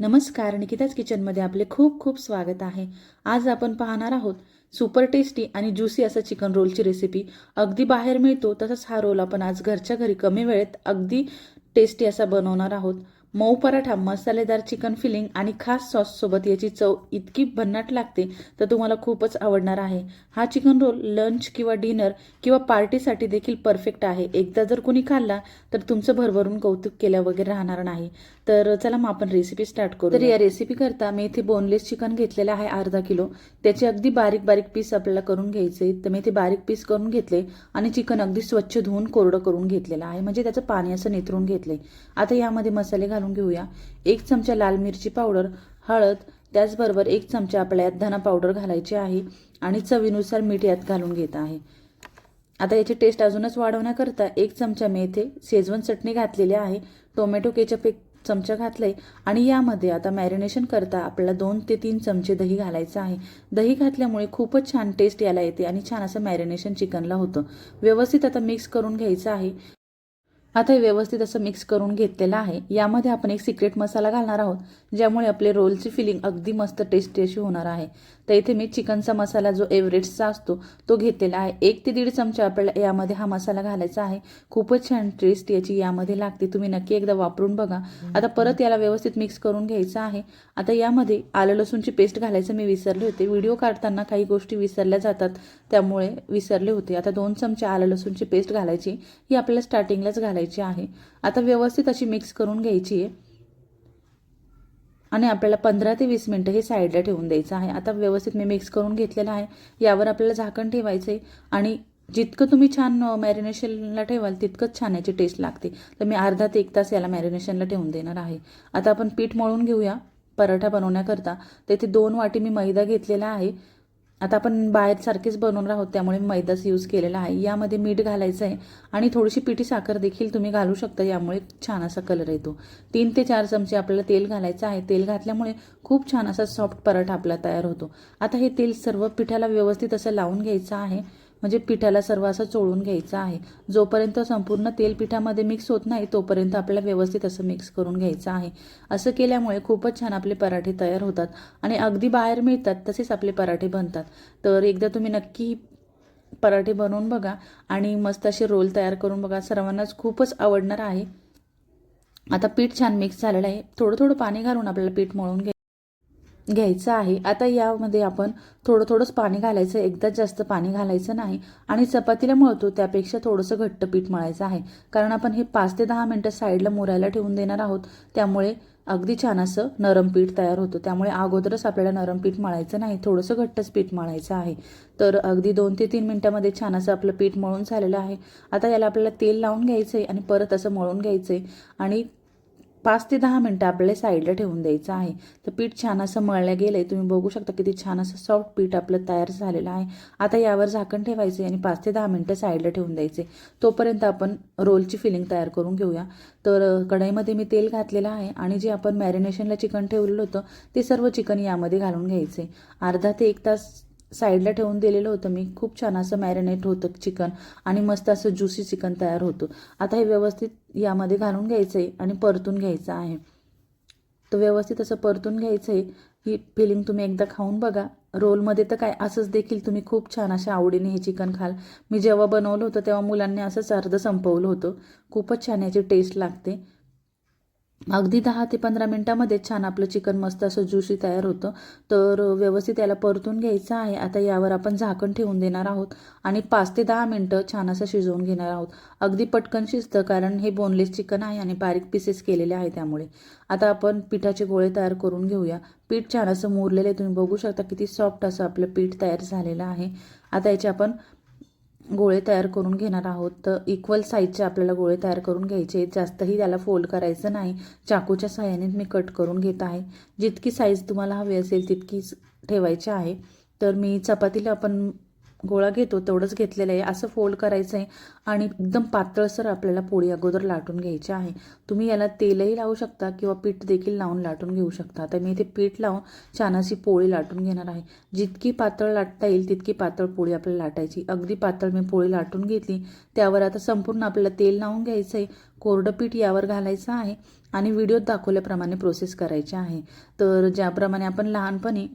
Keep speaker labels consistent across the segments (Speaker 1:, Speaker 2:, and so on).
Speaker 1: नमस्कार निकिताच किचनमध्ये आपले खूप खूप स्वागत आहे. आज आपण पाहणार आहोत सुपर टेस्टी आणि ज्युसी असा चिकन रोलची रेसिपी अगदी बाहेर मिळतो तसंच हा रोल आपण आज घरच्या घरी कमी वेळेत अगदी टेस्टी असा बनवणार आहोत. मऊ पराठा मसालेदार चिकन फिलिंग आणि खास सॉससोबत याची चव इतकी भन्नाट लागते तर तुम्हाला खूपच आवडणार आहे. हा चिकन रोल लंच किंवा डिनर किंवा पार्टीसाठी देखील परफेक्ट आहे. एकदा जर कोणी खाल्ला तर तुमचं भरभरून कौतुक केल्या वगैरे राहणार नाही. तर चला मग आपण रेसिपी स्टार्ट करू तर या रेसिपी करता मी इथे बोनलेस चिकन घेतलेलं आहे अर्धा किलो. त्याचे अगदी बारीक बारीक पीस आपल्याला करून घ्यायचे तर मी ते बारीक पीस करून घेतले आणि चिकन अगदी स्वच्छ धुवून कोरडं करून घेतलेलं आहे. म्हणजे त्याचं पाणी असं निथरून घेतले आता यामध्ये मसाले घालून घेऊया. एक चमचा लाल मिरची पावडर हळद त्याचबरोबर एक चमचा आपल्याला धना पावडर घालायची आहे आणि चवीनुसार मीठ यात घालून घेत आहे. आता याची टेस्ट अजूनच वाढवण्याकरता एक चमचा मी येथे चटणी घातलेली आहे टोमॅटो केचप एक चमचा घातलाय आणि यामध्ये आता मॅरिनेशन करता आपल्याला दोन ते तीन चमचे दही घालायचं आहे. दही घातल्यामुळे खूपच छान टेस्ट याला येते आणि छान असं मॅरिनेशन चिकनला होतं. व्यवस्थित आता मिक्स करून घ्यायचं आहे. आता हे व्यवस्थित असं मिक्स करून घेतलेलं आहे. यामध्ये आपण एक सिक्रेट मसाला घालणार आहोत ज्यामुळे आपले रोलची फिलिंग अगदी मस्त टेस्टी अशी होणार आहे. तर इथे मी चिकनचा मसाला जो एव्हरेस्टचा असतो तो घेतलेला आहे. एक ते दीड चमचा आपल्याला यामध्ये हा मसाला घालायचा आहे. खूपच छान टेस्ट याची यामध्ये लागते. तुम्ही नक्की एकदा वापरून बघा. आता परत याला व्यवस्थित मिक्स करून घ्यायचं आहे. आता यामध्ये आलं लसूणची पेस्ट घालायचं मी विसरले होते. व्हिडिओ काढताना काही गोष्टी विसरल्या जातात त्यामुळे विसरले होते. आता दोन चमचे आलं लसूणची पेस्ट घालायची. ही आपल्याला स्टार्टिंगलाच घालायची आहे. आता व्यवस्थित अशी मिक्स करून घ्यायची आहे. आणि आपल्याला पंधरा ते वीस मिनटं हे साईडला ठेवून द्यायचं आहे. आता व्यवस्थित मी मिक्स करून घेतलेलं आहे. यावर आपल्याला झाकण ठेवायचं आहे आणि जितकं तुम्ही छान मॅरिनेशनला ठेवाल तितकंच छान याची टेस्ट लागते. तर मी अर्धा ते एक तास याला मॅरिनेशनला ठेवून देणार आहे. आता आपण पीठ मळून घेऊया. पराठा बनवण्याकरता. तर इथे दोन वाटी मी मैदा घेतलेला आहे. आता आपण बाहेरसारखेच बनवणार आहोत त्यामुळे मैदाच यूज केलेला आहे. यामध्ये मीठ घालायचं आहे आणि थोडीशी पिठी साखर देखील तुम्ही घालू शकता. यामुळे छान असा कलर येतो. तीन ते चार चमचे आपल्याला तेल घालायचं आहे. तेल घातल्यामुळे खूप छान असा सॉफ्ट पराठा आपला तयार होतो. आता हे तेल सर्व पिठाला व्यवस्थित असं लावून घ्यायचं आहे. म्हणजे पिठाला सर्व असं चोळून घ्यायचं आहे. जोपर्यंत संपूर्ण तेल पिठामध्ये मिक्स होत नाही तोपर्यंत आपल्याला व्यवस्थित असं मिक्स करून घ्यायचं आहे. असं केल्यामुळे खूपच छान आपले पराठे तयार होतात आणि अगदी बाहेर मिळतात तसेच आपले पराठे बनतात. तर एकदा तुम्ही नक्की पराठे बनवून बघा आणि मस्त असे रोल तयार करून बघा. सर्वांनाच खूपच आवडणार आहे. आता पीठ छान मिक्स झालेलं आहे. थोडं थोडं पाणी घालून आपल्याला पीठ मळून घ्या घ्यायचं आहे. आता यामध्ये आपण थोडं थोडंच पाणी घालायचं. एकदाच जास्त पाणी घालायचं नाही. आणि चपातीला मळतो. त्यापेक्षा थोडंसं घट्ट पीठ मळायचं आहे. कारण आपण हे पाच ते दहा मिनटं साईडला मुरायला ठेवून देणार आहोत. त्यामुळे अगदी छान असं नरम पीठ तयार होतं. त्यामुळे अगोदरच आपल्याला नरम पीठ मळायचं नाही. थोडंसं घट्टच पीठ मळायचं आहे. तर अगदी दोन ते तीन मिनटामध्ये छान असं आपलं पीठ मळून झालेलं आहे. आता याला आपल्याला तेल लावून घ्यायचं आहे आणि परत असं मळून घ्यायचं आहे आणि पाच ते दहा मिनटं आपल्याला साईडला ठेवून द्यायचं आहे. तर पीठ छान असं मळलं गेलं आहे तुम्ही बघू शकता किती छान असं सॉफ्ट पीठ आपलं तयार झालेलं आहे. आता यावर झाकण ठेवायचे आणि पाच ते दहा मिनटं साईडला ठेवून द्यायचे तोपर्यंत आपण रोलची फिलिंग तयार करून घेऊया. तर कढईमध्ये मी तेल घातलेलं आहे आणि जे आपण मॅरिनेशनला चिकन ठेवलेलं होतं ते सर्व चिकन यामध्ये घालून घ्यायचे अर्धा ते एक तास साईडला ठेवून दिलेलं होतं मी. खूप छान असं मॅरिनेट होतं चिकन आणि मस्त असं ज्युसी चिकन तयार होतं. आता हे व्यवस्थित यामध्ये घालून घ्यायचं आहे आणि परतून घ्यायचं आहे. तर व्यवस्थित असं परतून घ्यायचं आहे ही फिलिंग तुम्ही एकदा खाऊन बघा. रोलमध्ये तर काय असंच देखील तुम्ही खूप छान अशा आवडीने हे चिकन खाल. मी जेव्हा बनवलं होतं तेव्हा मुलांनी असंच अर्ध संपवलं होतं. खूपच छान याची टेस्ट लागते. अगदी दहा ते पंधरा मिनटामध्ये छान आपलं चिकन मस्त असं ज्युसी तयार होतं. तर व्यवस्थित याला परतून घ्यायचं आहे. आता यावर आपण झाकण ठेवून देणार आहोत आणि पाच ते दहा मिनटं छान असं शिजवून घेणार आहोत. अगदी पटकन शिजतं कारण हे बोनलेस चिकन आहे आणि बारीक पीसेस केलेले आहे त्यामुळे. आता आपण पिठाचे गोळे तयार करून घेऊया. पीठ छान असं मुरलेलं आहे. तुम्ही बघू शकता किती सॉफ्ट असं आपलं पीठ तयार झालेलं आहे. आता याचे आपण गोळे तयार करून घेणार आहोत. तर इक्वल साईजचे आपल्याला गोळे तयार करून घ्यायचे. जास्तही त्याला फोल्ड करायचं नाही. चाकूच्या सहाय्याने मी कट करून घेत आहे. जितकी साईज तुम्हाला हवी असेल तितकीच ठेवायची आहे. तर मी चपातीला आपण गोळा घेतो तेवढंच घेतलेलं आहे. असं फोल्ड करायचं आहे आणि एकदम पातळसर आपल्याला पोळी अगोदर लाटून घ्यायची आहे. तुम्ही याला तेलही लावू शकता किंवा पीठ देखील लावून लाटून घेऊ शकता. तर मी इथे पीठ लावून छान अशी पोळी लाटून घेणार आहे. जितकी पातळ लाटता येईल तितकी पातळ पोळी आपल्याला लाटायची. अगदी पातळ मी पोळी लाटून घेतली. त्यावर आता संपूर्ण आपल्याला तेल लावून घ्यायचं आहे. कोरडं पीठ यावर घालायचं आहे आणि व्हिडिओत दाखवल्याप्रमाणे प्रोसेस करायची आहे. तर ज्याप्रमाणे आपण लहानपणी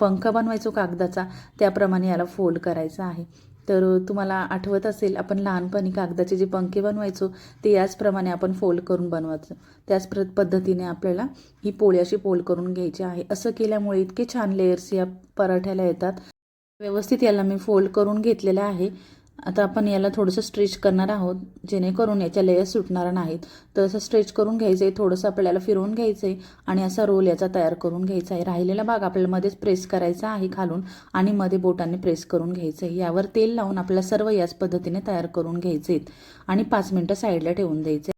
Speaker 1: पंख बनवायचो कागदाचा त्याप्रमाणे याला फोल्ड करायचा आहे. तर तुम्हाला आठवत असेल आपण लहानपणी कागदाचे जे पंखे बनवायचो ते याचप्रमाणे आपण फोल्ड करून बनवायचो. त्याच प्र पद्धतीने आपल्याला ही पोळी अशी फोल्ड करून घ्यायची आहे. असं केल्यामुळे इतके छान लेयर्स या पराठ्याला येतात. व्यवस्थित याला मी फोल्ड करून घेतलेलं आहे. आता आपण याला थोडंसं स्ट्रेच करणार आहोत जेणेकरून याच्या लेयर सुटणार नाहीत. तर असं स्ट्रेच करून घ्यायचं आहे थोडंसं आपल्याला फिरवून घ्यायचं आहे आणि असा रोल याचा तयार करून घ्यायचा आहे. राहिलेला भाग आपल्याला मध्येच प्रेस करायचा आहे खालून आणि मध्ये बोटाने प्रेस करून घ्यायचं आहे यावर तेल लावून आपल्याला सर्व याच पद्धतीने तयार करून घ्यायचे आहेत आणि पाच मिनटं साईडला ठेवून द्यायचे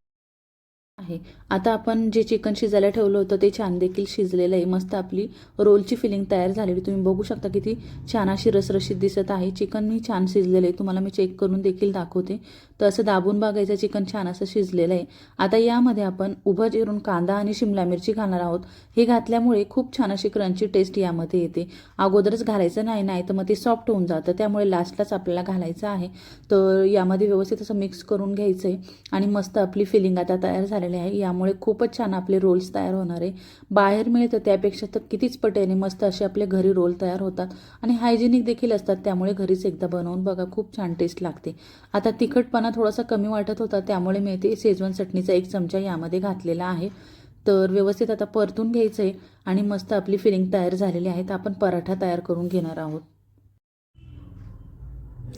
Speaker 1: आहे. आता आपण जे चिकन शिजायला ठेवलं होतं ते छान देखील शिजलेलं आहे. मस्त आपली रोलची फिलिंग तयार झालेली तुम्ही बघू शकता किती छान अशी रसरशीत दिसत आहे. चिकन मी छान शिजलेलं आहे. तुम्हाला मी चेक करून देखील दाखवते. तर असं दाबून बघायचं चिकन छान असं शिजलेलं आहे. आता यामध्ये आपण उभं जिरून कांदा आणि शिमला मिरची घालणार आहोत. हे घातल्यामुळे खूप छान अशी क्रंची टेस्ट यामध्ये येते. अगोदरच घालायचं नाही नाही तर मग ते सॉफ्ट होऊन जातं. त्यामुळे लास्टलाच आपल्याला घालायचं आहे. तर यामध्ये व्यवस्थित असं मिक्स करून घ्यायचं आहे आणि मस्त आपली फिलिंग आता तयार झालेली आहे. यामुळे खूपच छान आपले रोल्स तयार होणार आहे. बाहेर मिळतं त्यापेक्षा तर कितीच पटेने मस्त असे आपले घरी रोल तयार होतात. आणि हायजेनिक देखील असतात त्यामुळे घरीच एकदा बनवून बघा खूप छान टेस्ट लागते. आता तिखटपणा थोडासा कमी वाटत होता त्यामुळे मी ते शेजवान चटणीचा एक चमचा यामध्ये घातलेला आहे. तर व्यवस्थित आता परतून घ्यायचं आहे आणि मस्त आपली फिलिंग तयार झालेली आहे. तर आपण पराठा तयार करून घेणार आहोत.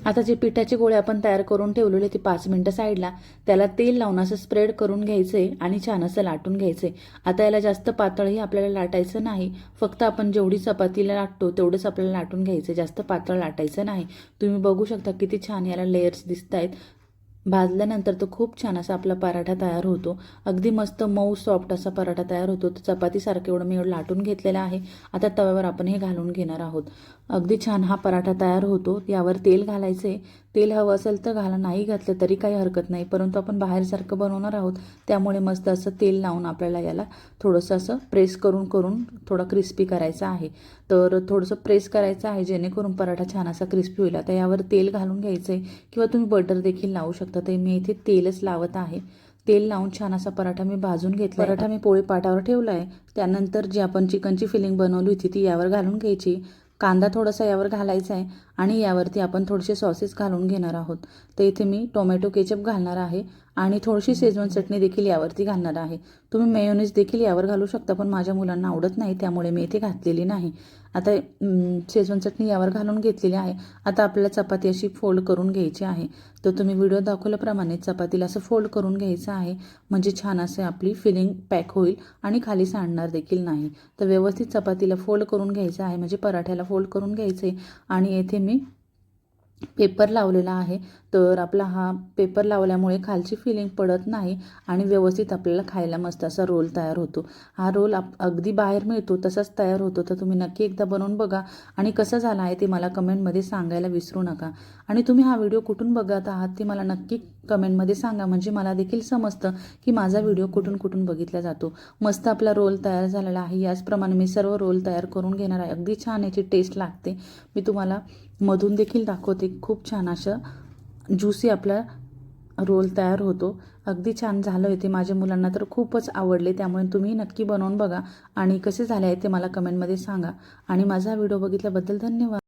Speaker 1: आता जे पिठाचे गोळे आपण तयार करून ठेवलेले ते पाच मिनटं साईडला त्याला तेल लावून असं स्प्रेड करून घ्यायचं आहे आणि छान असं लाटून घ्यायचं. आहे आता याला जास्त पातळही आपल्याला लाटायचं नाही. फक्त आपण जेवढी चपातीला लाटतो तेवढंच आपल्याला लाटून घ्यायचं. जास्त पातळ लाटायचं नाही. तुम्ही बघू शकता किती छान याला लेयर्स दिसत आहेत भाजल्यानंतर तो खूप छान असा आपला पराठा तयार होतो. अगदी मस्त मऊ सॉफ्ट असा पराठा तयार होतो. तर चपातीसारखं एवढं मी एवढं लाटून घेतलेला आहे. आता तव्यावर आपण हे घालून घेणार आहोत. अगदी छान हा पराठा तयार होतो. यावर तेल घालायचे तेल हवं असेल तर घाला नाही घातलं तरी काही हरकत नाही. परंतु आपण बाहेरसारखं बनवणार आहोत त्यामुळे मस्त असं तेल लावून आपल्याला याला थोडंसं असं प्रेस करून करून थोडा क्रिस्पी करायचा आहे. तर थोडंसं प्रेस करायचं आहे जेणेकरून पराठा छान असा क्रिस्पी होईल. आता यावर तेल घालून घ्यायचं आहे किंवा तुम्ही बटर देखील लावू शकता. तर मी इथे तेलच लावत आहे. तेल लावून छान असा पराठा मी भाजून घेतला पराठा मी पोळी पाटावर ठेवला आहे त्यानंतर जी आपण चिकनची फिलिंग बनवली होती ती यावर घालून घ्यायची. कांदा थोडासा यावर घालायचा आहे आणि यावरती आपण थोडेसे सॉसेस घालून घेणार आहोत. तर इथे मी टोमॅटो केचप घालणार आहे. आणि थोडीशी शेजवान चटणी देखील यावरती घालणार आहे. तुम्ही मेयोनीज देखील यावर घालू शकता पण माझ्या मुलांना आवडत नाही त्यामुळे मी इथे घातलेली नाही. आता शेजवान चटणी यावर घालून घेतलेली आहे. आता आपल्याला चपाती अशी फोल्ड करून घ्यायची आहे. तर तुम्ही व्हिडिओ दाखवल्याप्रमाणे चपातीला असं फोल्ड करून घ्यायचं आहे. म्हणजे छान असे आपली फिलिंग पॅक होईल आणि खाली सांडणार देखील नाही. तर व्यवस्थित चपातीला फोल्ड करून घ्यायचं आहे. म्हणजे पराठ्याला फोल्ड करून घ्यायचं आहे आणि येथे मी पेपर लावलेला आहे. तर आपला हा पेपर लावल्यामुळे खालची फिलिंग पडत नाही आणि व्यवस्थित आपल्याला खायला मस्त असा रोल तयार होतो. हा रोल आप अगदी बाहेर मिळतो तसाच तयार होतो. तर तुम्ही नक्की एकदा बनवून बघा. आणि कसं झाला आहे ते मला कमेंटमध्ये सांगायला विसरू नका. आणि तुम्ही हा व्हिडिओ कुठून बघत आहात ते मला नक्की कमेंटमध्ये सांगा. म्हणजे मला देखील समजतं की माझा व्हिडिओ कुठून कुठून बघितला जातो. मस्त आपला रोल तयार झालेला आहे. याचप्रमाणे मी सर्व रोल तयार करून घेणार आहे. अगदी छान याची टेस्ट लागते. मी तुम्हाला मधून देखील दाखवते. खूप छान असं ज्युसी आपला रोल तयार होतो. अगदी छान झालं होते माझ्या मुलांना तर खूपच आवडले. त्यामुळे तुम्ही नक्की बनवून बघा आणि कसे झाले आहे ते मला कमेंटमध्ये सांगा. आणि माझा व्हिडिओ बघितल्याबद्दल धन्यवाद.